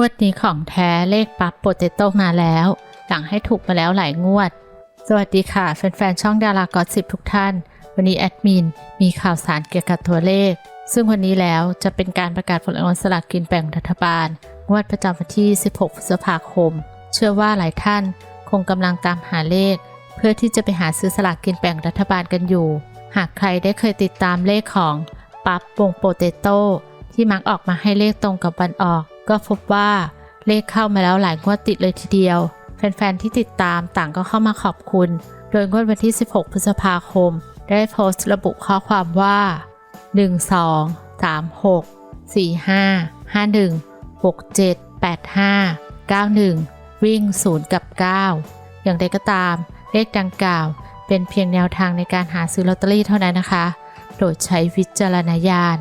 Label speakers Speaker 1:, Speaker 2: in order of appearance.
Speaker 1: งวดนี้ของแท้เลขปั๊บโปเตโต้มาแล้ว หลังให้ถูกมาแล้วหลายงวด สวัสดีค่ะ แฟนๆ ช่องดารากอสิบทุกท่าน วันนี้แอดมินมีข่าวสารเกี่ยวกับตัวเลข ซึ่งวันนี้แล้วจะเป็นการประกาศผลรางวัลสลากกินแบ่งรัฐบาล งวดประจำวันที่ 16 พฤษภาคม เชื่อว่าหลายท่านคงกำลังตามหาเลข เพื่อที่จะไปหาซื้อสลากกินแบ่งรัฐบาลกันอยู่ หากใครได้เคยติดตามเลขของปั๊บวงโปเตโต้ที่มักออกมาให้เลขตรงกับวันออก ก็พบว่าเลขเข้ามาแล้วหลายงวดติดเลยทีเดียว แฟนๆ ที่ติดตามต่างก็เข้ามาขอบคุณ โดยงวดวันที่ 16 พฤษภาคม ได้โพสต์ระบุข้อความว่า 12 36 45 51 67 85 91 วิ่ง 0 กับ 9 อย่างไรก็ตาม เลขดังกล่าว เป็นเพียงแนวทางในการหาซื้อลอตเตอรี่เท่านั้นนะคะ โปรดใช้วิจารณญาณ